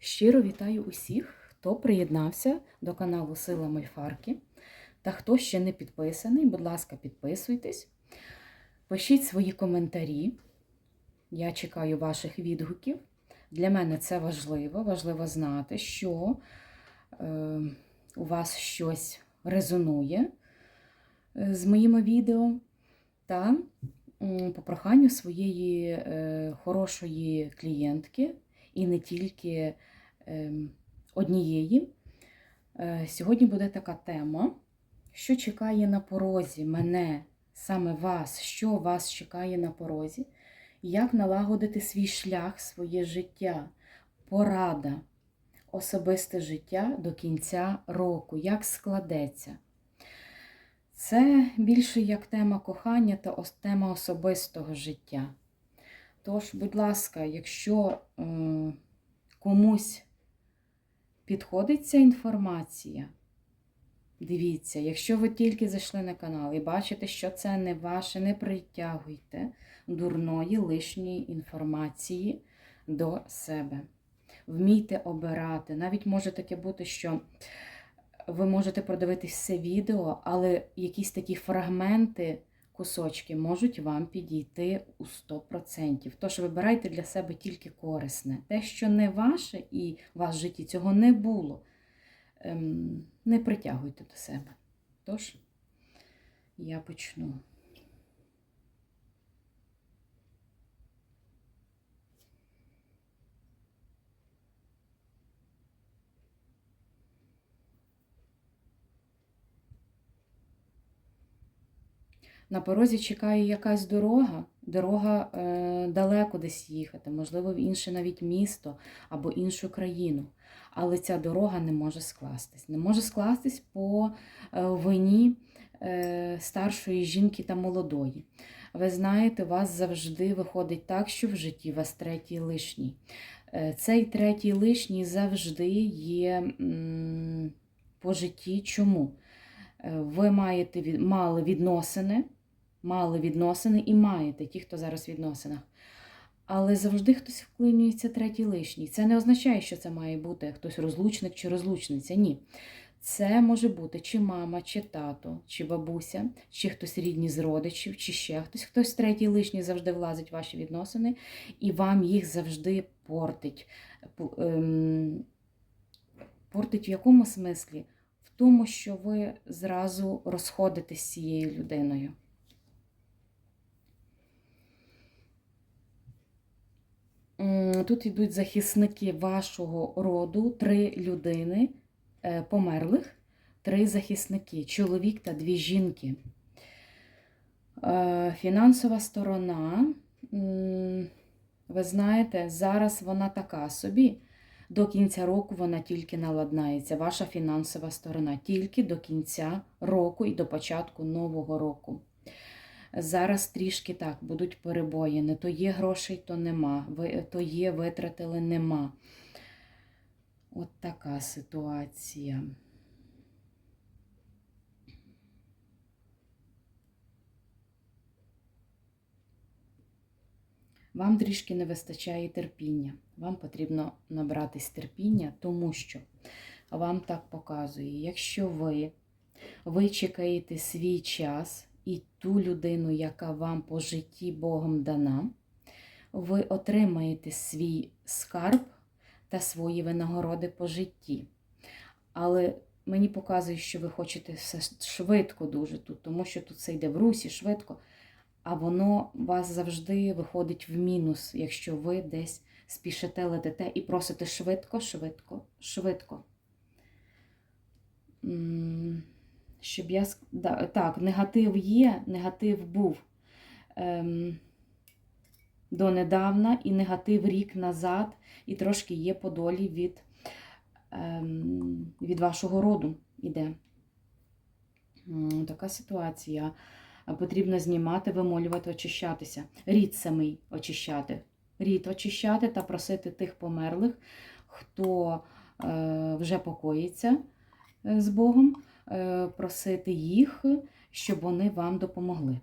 Щиро вітаю усіх, хто приєднався до каналу Сила Мольфарки. Та хто ще не підписаний, будь ласка, підписуйтесь. Пишіть свої коментарі. Я чекаю ваших відгуків. Для мене це важливо. Важливо знати, що е, у вас щось резонує е, з моїми відео. Та по проханню своєї е, хорошої клієнтки, і не тільки однієї. Е, Сьогодні буде така тема, що чекає на порозі мене, саме вас, що вас чекає на порозі, як налагодити свій шлях, своє життя, порада, особисте життя до кінця року, як складеться. Це більше як тема кохання та тема особистого життя. Тож, будь ласка, якщо е, комусь підходить ця інформація, дивіться, якщо ви тільки зайшли на канал і бачите, що це не ваше, не притягуйте дурної лишньої інформації до себе. Вмійте обирати. Навіть може таке бути, що ви можете продивитись все відео, але якісь такі фрагменти, кусочки можуть вам підійти у 100%. Тож вибирайте для себе тільки корисне. Те, що не ваше і у вас в житті цього не було, ем, не притягуйте до себе. Тож, я почну. На порозі чекає якась дорога, дорога е, далеко десь їхати, можливо, в інше навіть місто або іншу країну. Але ця дорога не може скластись. Не може скластись по е, вині е, старшої жінки та молодої. Ви знаєте, у вас завжди виходить так, що в житті у вас третій лишній. Е, цей третій лишній завжди є по житті. Чому? Е, Ви маєте від- мали відносини, мали відносини і маєте ті, хто зараз в відносинах. Але завжди хтось вклинюється третій лишній. Це не означає, що це має бути хтось розлучник чи розлучниця. Ні. Це може бути чи мама, чи тато, чи бабуся, чи хтось рідні з родичів, чи ще хтось. Хтось третій лишній завжди влазить в ваші відносини, і вам їх завжди портить. Ем, Портить в якому смислі? В тому, що ви зразу розходитесь з цією людиною. Тут йдуть захисники вашого роду, три людини е, померлих, три захисники, чоловік та дві жінки. Е, Фінансова сторона, ви знаєте, зараз вона така собі. До кінця року вона тільки наладнається. Ваша фінансова сторона тільки до кінця року і до початку нового року. Зараз трішки так будуть перебої. Не то є грошей, то нема. То є, витратили, нема. От така ситуація. Вам трішки не вистачає терпіння. Вам потрібно набратись терпіння, тому що вам так показує, якщо ви вичекаєте свій час і ту людину, яка вам по житті Богом дана, ви отримаєте свій скарб та свої винагороди по житті. Але мені показує, що ви хочете все швидко дуже тут, тому що тут це йде в русі швидко, а воно вас завжди виходить в мінус, якщо ви десь спішите, летите і просите швидко, швидко, швидко. Щоб я так, негатив є, негатив був ем, донедавна, і негатив рік назад, і трошки є по долі від, ем, від вашого роду іде. Така ситуація. Потрібно знімати, вимолювати, очищатися. Рід самий очищати. Рід очищати та просити тих померлих, хто е, вже покоїться е, з Богом, просити їх, щоб вони вам допомогли.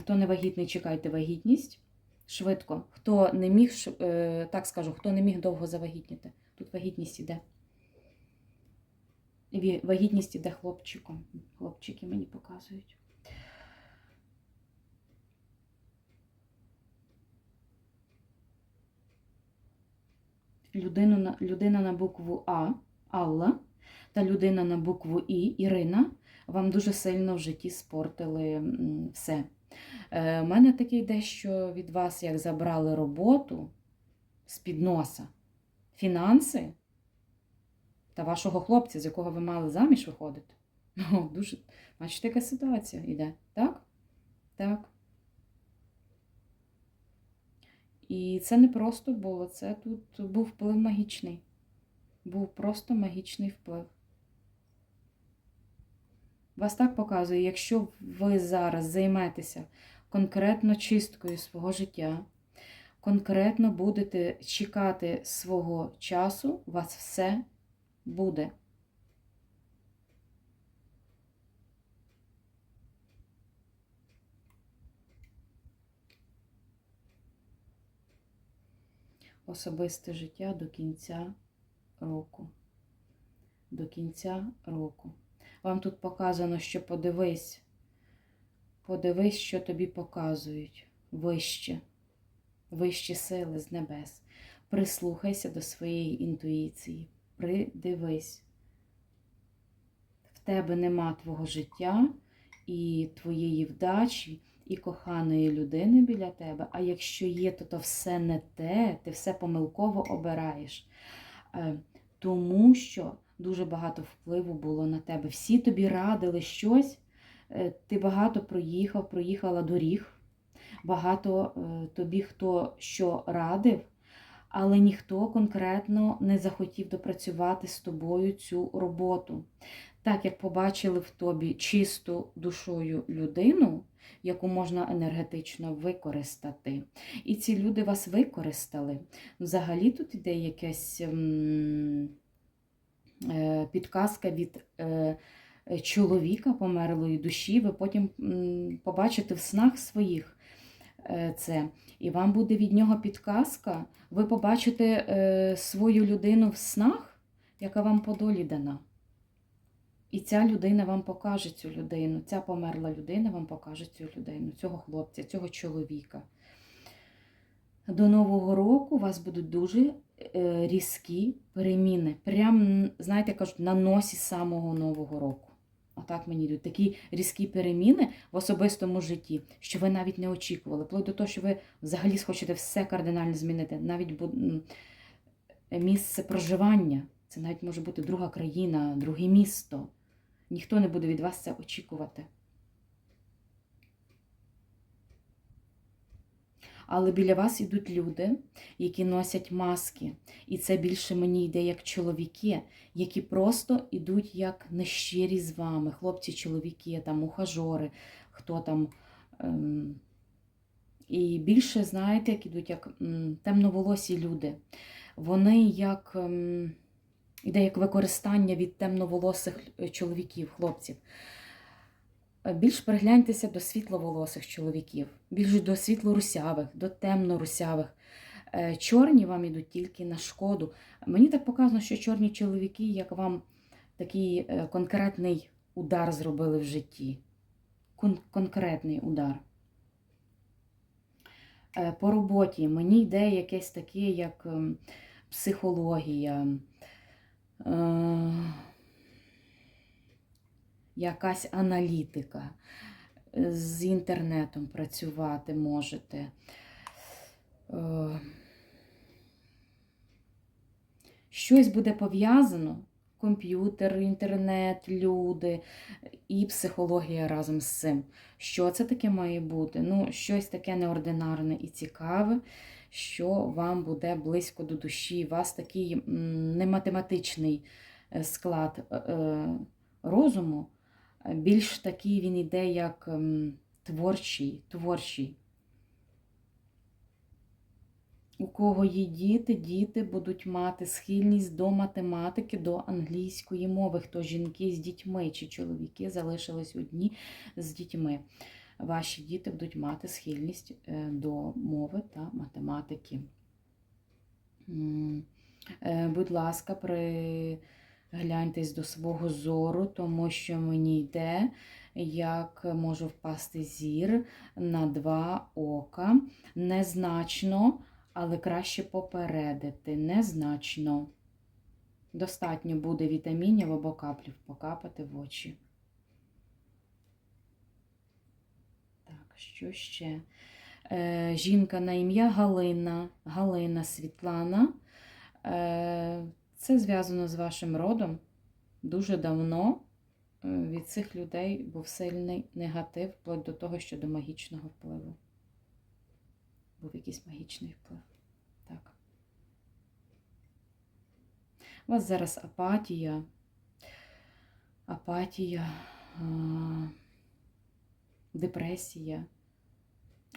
Хто не вагітний, чекайте вагітність. Швидко. Хто не міг, е, так скажу, хто не міг довго завагітніти. Тут вагітність іде. Вагітність іде хлопчиком. Хлопчики мені показують. Людину на, людина на букву А Алла та людина на букву І Ірина вам дуже сильно в житті спортили все. Е, У мене такий дещо від вас, як забрали роботу з-під носа, фінанси та вашого хлопця, з якого ви мали заміж виходити. О, дуже, бачите, яка ситуація йде, так? Так. І це не просто було, це тут був вплив магічний. Був просто магічний вплив. Вас так показує, якщо ви зараз займетеся конкретно чисткою свого життя, конкретно будете чекати свого часу, у вас все буде. Особисте життя до кінця року. До кінця року. Вам тут показано, що подивись, подивись, що тобі показують вище, вищі сили з небес. Прислухайся до своєї інтуїції, придивись. В тебе нема твого життя і твоєї вдачі, і коханої людини біля тебе. А якщо є, то то все не те, ти все помилково обираєш. Е, Тому що дуже багато впливу було на тебе. Всі тобі радили щось, е, ти багато проїхав, проїхала доріг, багато е, тобі хто що радив, але ніхто конкретно не захотів допрацювати з тобою цю роботу. Так як побачили в тобі чисту душою людину, яку можна енергетично використати. І ці люди вас використали. Взагалі тут іде якась е, підказка від е, чоловіка померлої душі. Ви потім побачите в снах своїх це. І вам буде від нього підказка. Ви побачите е, свою людину в снах, яка вам по долі дана. І ця людина вам покаже цю людину, ця померла людина вам покаже цю людину, цього хлопця, цього чоловіка. До Нового року у вас будуть дуже е, різкі переміни. Прям, знаєте, кажуть, на носі самого Нового року. Отак мені йдуть такі різкі переміни в особистому житті, що ви навіть не очікували. Вплоть до того, що ви взагалі схочете все кардинально змінити, навіть місце проживання. Це навіть може бути друга країна, друге місто. Ніхто не буде від вас це очікувати. Але біля вас йдуть люди, які носять маски. І це більше мені йде як чоловіки, які просто йдуть як нещирі з вами. Хлопці, чоловіки, там ухажори, хто там. Ем... І більше, знаєте, як ідуть як темноволосі люди. Вони як. Ем... Іде як використання від темноволосих е, чоловіків, хлопців. Е, Більш пригляньтеся до світловолосих чоловіків, більш до світлорусявих, до темнорусявих. Е, Чорні вам ідуть тільки на шкоду. Мені так показано, що чорні чоловіки, як вам такий е, конкретний удар зробили в житті. Кон- конкретний удар. По роботі мені йде якесь таке, як ем, психологія. Е, якась аналітика. З інтернетом працювати можете. Е, Щось буде пов'язано. Комп'ютер, інтернет, люди і психологія разом з цим. Що це таке має бути? Ну, щось таке неординарне і цікаве, що вам буде близько до душі. У вас такий м, не математичний е, склад е, розуму, більш такий він іде як ем, творчий, творчий. У кого є діти, діти будуть мати схильність до математики, до англійської мови. Хто жінки з дітьми чи чоловіки залишились одні з дітьми. ваші діти будуть мати схильність е, до мови та математики. Е, Будь ласка, пригляньтесь до свого зору, тому що мені йде, як може впасти зір на два ока. Незначно, але краще попередити. Незначно. Достатньо буде вітамінів або каплів покапати в очі. Так, що ще? Е, жінка на ім'я Галина, Галина Світлана. Е, це зв'язано з вашим родом. Дуже давно е, від цих людей був сильний негатив, вплоть до того, що до магічного впливу. Був якийсь магічний вплив. Так. У вас зараз апатія, апатія, депресія.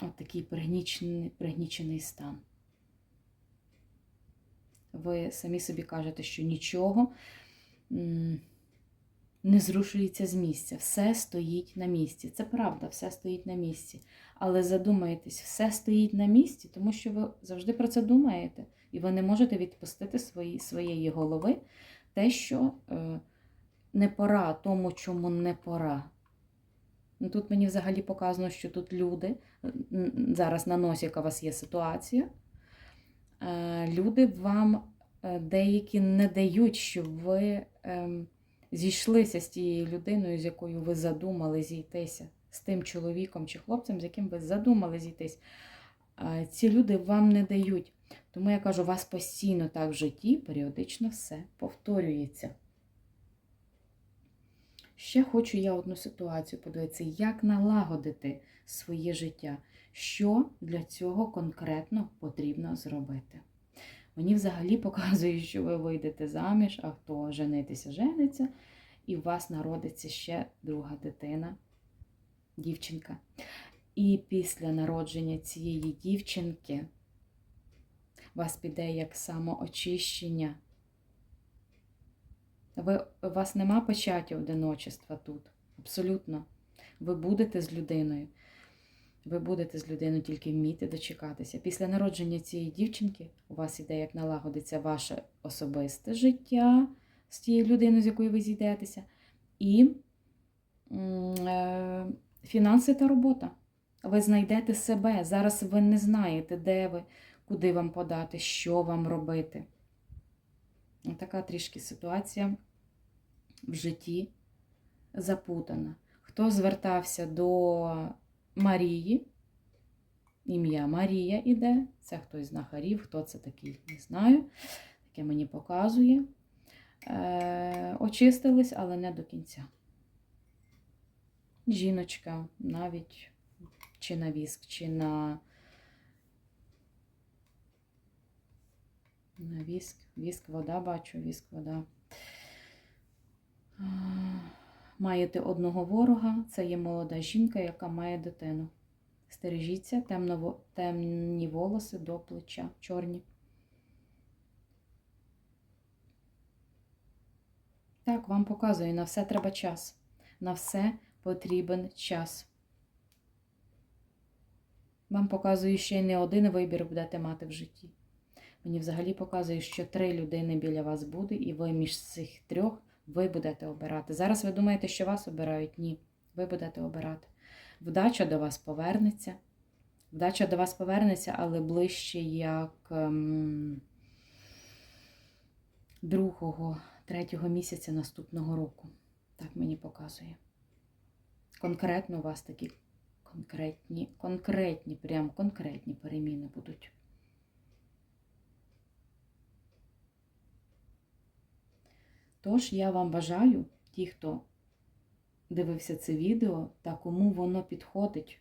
От такий пригнічений, пригнічений стан. Ви самі собі кажете, що нічого не зрушується з місця. Все стоїть на місці. Це правда, все стоїть на місці. Але задумайтесь, все стоїть на місці, тому що ви завжди про це думаєте. І ви не можете відпустити свої, своєї голови те, що е, не пора тому, чому не пора. Ну, Тут мені взагалі показано, що тут люди, зараз на носі, яка у вас є ситуація, люди вам е, деякі не дають, щоб ви ем, зійшлися з тією людиною, з якою ви задумали зійтися, з тим чоловіком чи хлопцем, з яким ви задумали зійтись. Е, Ці люди вам не дають. Тому я кажу, у вас постійно так в житті періодично все повторюється. Ще хочу я одну ситуацію подивитися, як налагодити своє життя. Що для цього конкретно потрібно зробити? Мені взагалі показує, що ви вийдете заміж, а хто женитися, жениться, і у вас народиться ще друга дитина, дівчинка. І після народження цієї дівчинки вас піде як самоочищення. Ви, у вас нема печаті одиночества тут. Абсолютно. Ви будете з людиною. Ви будете з людиною тільки вміти дочекатися. Після народження цієї дівчинки у вас іде, як налагодиться ваше особисте життя з тією людиною, з якою ви зійдетеся, і е, фінанси та робота. Ви знайдете себе. Зараз ви не знаєте, де ви, куди вам подати, що вам робити. Така трішки ситуація в житті запутана. Хто звертався до Марії, ім'я Марія іде, це хтось з знахарів, хто це такий, не знаю. Таке мені показує. Е, очистились, але не до кінця. Жіночка навіть чи на віск, чи на На віск, віск, вода бачу, віск, вода. Маєте одного ворога, це є молода жінка, яка має дитину. Стережіться, темно, темні волоси до плеча, чорні. Так, вам показую, на все треба час. На все потрібен час. Вам показую, ще не один вибір будете мати в житті. Мені взагалі показує, що три людини біля вас буде, і ви між цих трьох ви будете обирати. Зараз ви думаєте, що вас обирають? Ні. Ви будете обирати. Вдача до вас повернеться. Вдача до вас повернеться, але ближче як ем, другого, третього місяця наступного року. Так мені показує. Конкретно у вас такі конкретні, конкретні, прям конкретні переміни будуть. Тож я вам бажаю, ті, хто дивився це відео та кому воно підходить,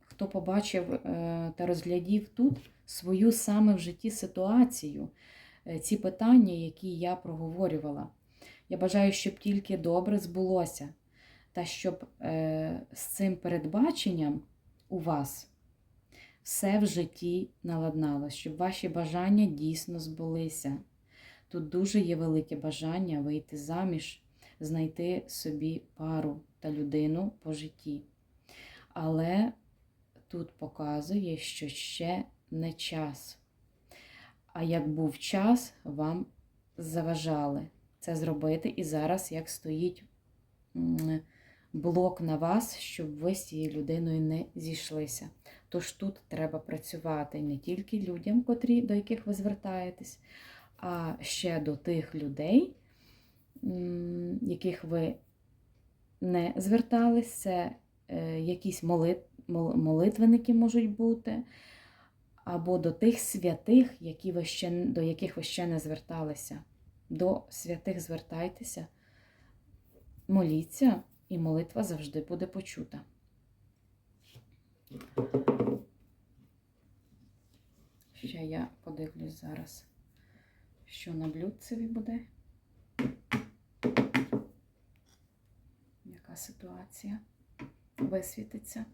хто побачив е, та розглядів тут свою саме в житті ситуацію, е, ці питання, які я проговорювала. Я бажаю, щоб тільки добре збулося, та щоб е, з цим передбаченням у вас все в житті наладналось, щоб ваші бажання дійсно збулися. Тут дуже є велике бажання вийти заміж, знайти собі пару та людину по житті. Але тут показує, що ще не час. А як був час, вам заважали це зробити. І зараз як стоїть блок на вас, щоб ви з цією людиною не зійшлися. Тож тут треба працювати не тільки людям, котрі, до яких ви звертаєтесь, а ще до тих людей, яких ви не звертались. Це е, якісь молит, молитвенники можуть бути, або до тих святих, які ви ще, до яких ви ще не зверталися. До святих звертайтеся, моліться, і молитва завжди буде почута. Ще я подивлюсь зараз, що на блюдцеві буде. Яка ситуація висвітиться.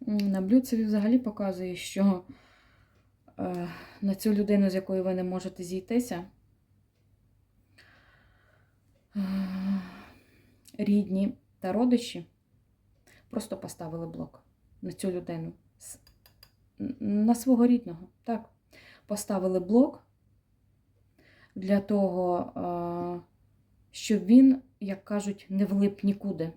На блюдцеві взагалі показує, що е, на цю людину, з якою ви не можете зійтися, рідні та родичі просто поставили блок на цю людину. На свого рідного. Так. Поставили блок для того, щоб він, як кажуть, не влип нікуди.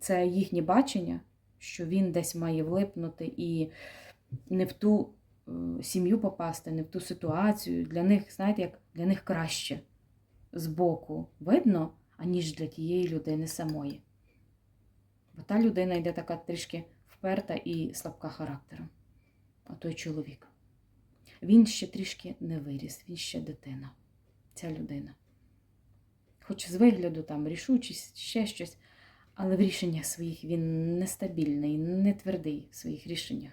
Це їхнє бачення, що він десь має влипнути і не в ту сім'ю попасти, не в ту ситуацію. Для них, знаєте, як для них краще збоку видно, аніж для тієї людини самої. Бо та людина йде така трішки вперта і слабка характером. А той чоловік. Він ще трішки не виріс, він ще дитина. Ця людина. Хоч з вигляду там рішучість, ще щось, але в рішеннях своїх він нестабільний, не твердий в своїх рішеннях.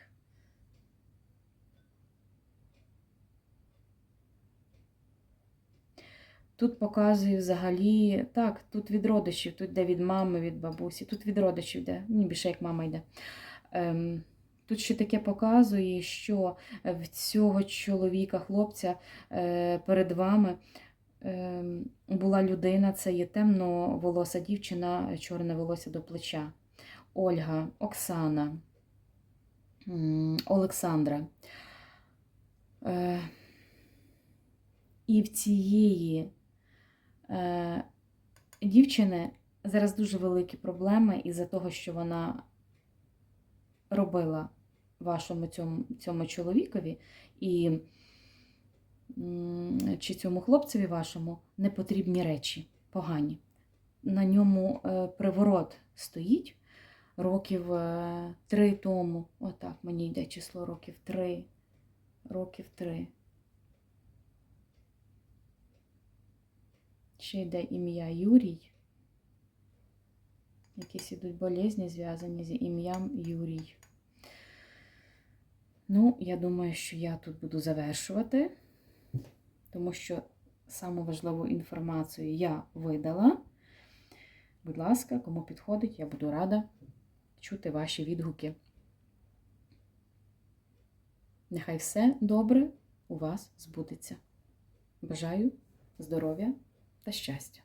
Тут показує взагалі, так, тут від родичів, тут йде від мами, від бабусі, тут від родичів йде, ні, більше як мама йде. Ем, тут ще таке показує, що в цього чоловіка, хлопця е, перед вами ем, була людина, це є темноволоса дівчина, чорне волосся до плеча. Ольга, Оксана, Олександра. Е, і в цієї е, дівчини зараз дуже великі проблеми із-за того, що вона робила вашому цьому, цьому чоловікові і чи цьому хлопцеві вашому непотрібні речі, погані. На ньому е, приворот стоїть років е, три тому. Отак мені йде число років три. Років три. Ще йде ім'я Юрій. Якісь ідуть болезні, зв'язані з ім'ям Юрій. Ну, я думаю, що я тут буду завершувати, тому що саму важливу інформацію я видала. Будь ласка, кому підходить, я буду рада чути ваші відгуки. Нехай все добре у вас збудеться. Бажаю здоров'я та щастя.